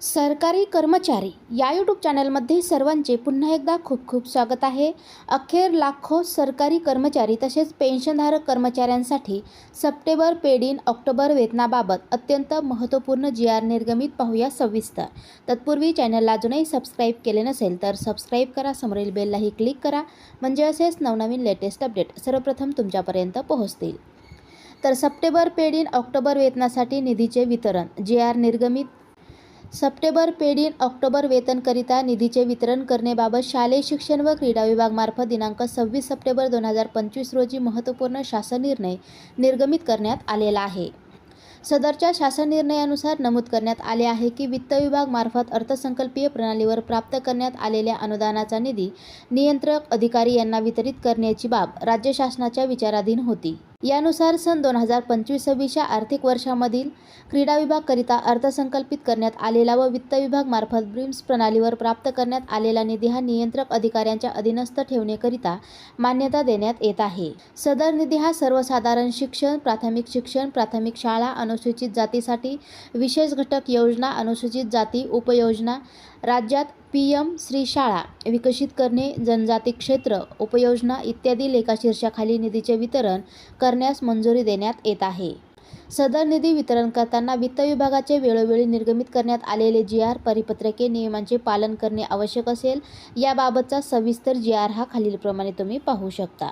सरकारी कर्मचारी या यूट्यूब चॅनलमध्ये सर्वांचे पुन्हा एकदा खूप खूप स्वागत आहे. अखेर लाखो सरकारी कर्मचारी तसेच पेन्शनधारक कर्मचाऱ्यांसाठी सप्टेंबर पेड इन ऑक्टोबर वेतनाबाबत अत्यंत महत्त्वपूर्ण जी आर निर्गमित पाहूया सविस्तर. तत्पूर्वी चॅनलला अजूनही सबस्क्राईब केले नसेल तर सबस्क्राईब करा समोरील बेललाही क्लिक करा म्हणजे असेच नवनवीन लेटेस्ट अपडेट सर्वप्रथम तुमच्यापर्यंत पोहोचतील. तर सप्टेंबर पेड इन ऑक्टोबर वेतनासाठी निधीचे वितरण जे आर निर्गमित सप्टेंबर पेड इन ऑक्टोबर वेतनकरिता निधीचे वितरण करण्याबाबत शालेय शिक्षण व क्रीडा विभागमार्फत दिनांक सव्वीस सप्टेंबर दोन हजार पंचवीस रोजी महत्त्वपूर्ण शासन निर्णय निर्गमित करण्यात आलेला आहे. सदरच्या शासन निर्णयानुसार नमूद करण्यात आले आहे की वित्त विभागमार्फत अर्थसंकल्पीय प्रणालीवर प्राप्त करण्यात आलेल्या अनुदानाचा निधी नियंत्रक अधिकारी यांना वितरित करण्याची बाब राज्य शासनाच्या विचाराधीन होती. यानुसार सन दोन हजार पंचवीस सव्वीसच्या आर्थिक वर्षामधील क्रीडा विभागकरिता अर्थसंकल्पित करण्यात आलेला व वित्त विभागमार्फत ब्रिम्स प्रणालीवर प्राप्त करण्यात आलेला निधी हा नियंत्रक अधिकाऱ्यांच्या अधीनस्थ ठेवण्याकरिता मान्यता देण्यात येत आहे. सदर निधी हा सर्वसाधारण शिक्षण प्राथमिक शिक्षण प्राथमिक शाळा अनुसूचित जातीसाठी विशेष घटक योजना अनुसूचित जाती उपयोजना राज्यात पी एम श्री शाळा विकसित करणे जनजाती क्षेत्र उपयोजना इत्यादी लेखाशीर्षाखाली निधीचे वितरण करण्यास मंजुरी देण्यात येत आहे. सदर निधी वितरण करताना वित्त विभागाचे वेळोवेळी निर्गमित करण्यात आलेले जी आर परिपत्रके नियमांचे पालन करणे आवश्यक असेल याबाबतचा सविस्तर जी आर हा खालीलप्रमाणे तुम्ही पाहू शकता.